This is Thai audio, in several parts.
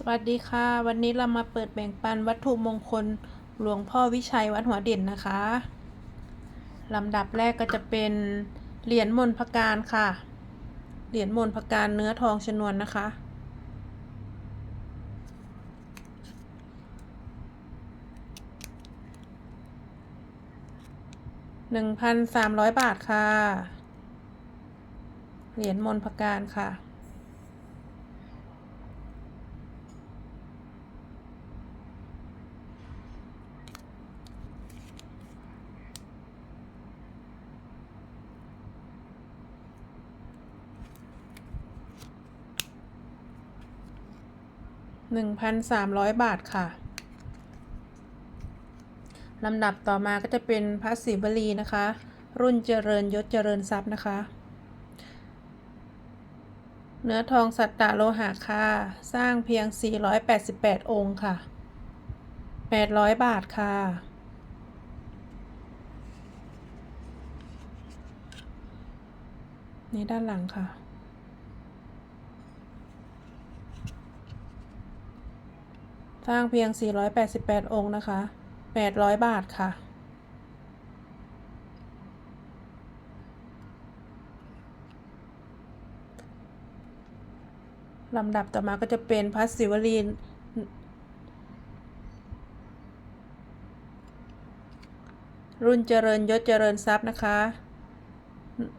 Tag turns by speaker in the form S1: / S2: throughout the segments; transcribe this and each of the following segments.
S1: สวัสดีค่ะ วันนี้เรามาเปิดแบ่งปันวัตถุมงคลหลวงพ่อวิชัยวัดหัวเด่นนะคะลำดับแรกก็จะเป็นเหรียญมนพการค่ะ เหรียญมนพการเนื้อทองชนวนนะคะ หนึ่งพันสามร้อยบาทค่ะ เหรียญมนพการค่ะ หนึ่งพันสามร้อยบาทค่ะลำดับต่อมาก็จะเป็นพระศิวลีนะคะ รุ่นเจริญยศเจริญทรัพย์นะคะ เนื้อทองสัตตะโลหะค่ะ สร้างเพียง 488 องค์ค่ะ 800 บาทค่ะนี่ด้านหลังค่ะ สร้างเพียง 488 องค์นะคะ 800 บาทค่ะ ลำดับต่อมาก็จะเป็นพระศิวลีนรุ่นเจริญยศเจริญทรัพย์นะคะ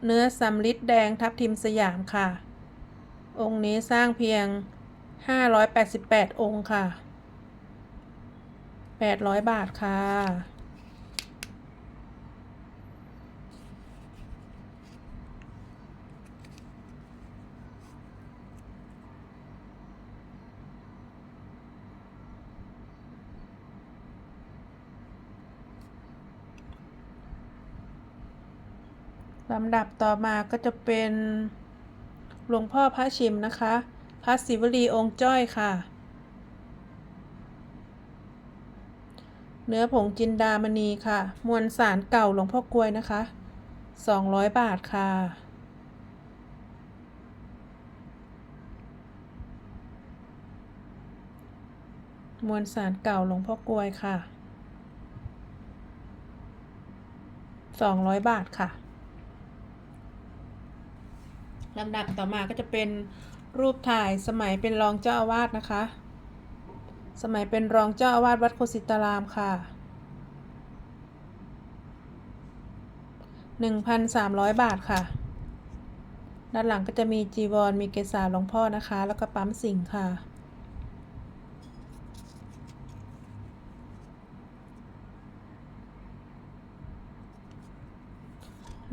S1: เนื้อสำลิดแดงทับทิมสยามค่ะ องค์นี้สร้างเพียง 588 องค์ค่ะ 800 บาทค่ะ ลำดับต่อมาก็จะเป็นหลวงพ่อพระชิมนะคะ พระศิวลีองค์จ้อยค่ะ เนื้อผงจินดามณีค่ะ มวลสารเก่าหลวงพ่อกลวยนะคะ 200 บาทค่ะ มวลสารเก่าหลวงพ่อกลวยค่ะ 200 บาทค่ะลำดับต่อมาก็จะเป็นรูปถ่ายสมัยเป็นรองเจ้าอาวาสนะคะ สมัยเป็นรองเจ้าอาวาสวัดโคสิตารามค่ะ 1,300 บาทค่ะ ด้านหลังก็จะมีจีวร มีเกศาหลวงพ่อนะคะ แล้วก็ปั๊มสิงค์ค่ะ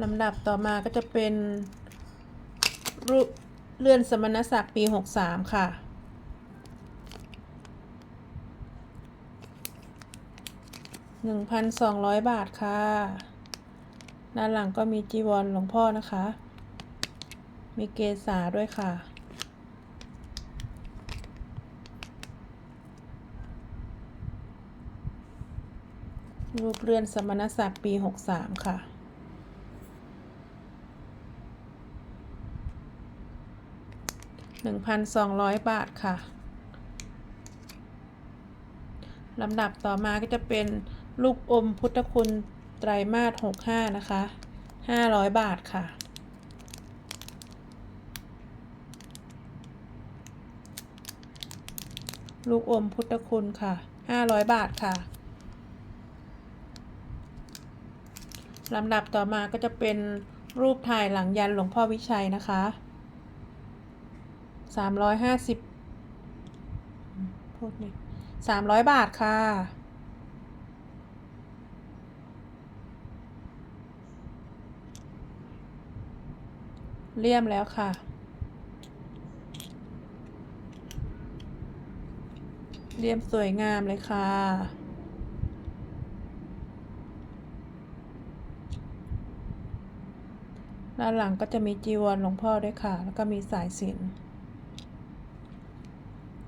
S1: ลำดับต่อมาก็จะเป็นรูปเลื่อนสมณศักดิ์ปี 63 ค่ะ 1,200 บาทค่ะ ด้านหลังก็มีจีวรหลวงพ่อนะคะ มีเกษาด้วยค่ะ รูปเรือนสมณศักดิ์ปี 63 ค่ะ1,200บาทค่ะลำดับต่อมาก็จะเป็น ลูกอมพุทธคุณไตรมาส65 นะคะ 500 บาทค่ะ ลูกอมพุทธคุณค่ะ 500 บาทค่ะลำดับต่อมาก็จะเป็นรูปถ่ายหลังยันหลวงพ่อวิชัยนะคะสามร้อยห้าสิบพูดนี่สามร้อยบาทค่ะ เลี่ยมแล้วค่ะ เลี่ยมสวยงามเลยค่ะ ด้านหลังก็จะมีจีวรหลวงพ่อด้วยค่ะ แล้วก็มีสายสิญจน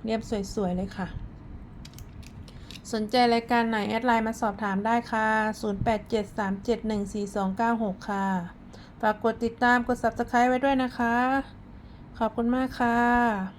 S1: เรียบสวย ๆ เลยค่ะ สนใจรายการไหน แอดไลน์มาสอบถามได้ค่ะ 0873714296 ค่ะ ฝากกดติดตามกด subscribe ไว้ด้วยนะคะ ขอบคุณมากค่ะ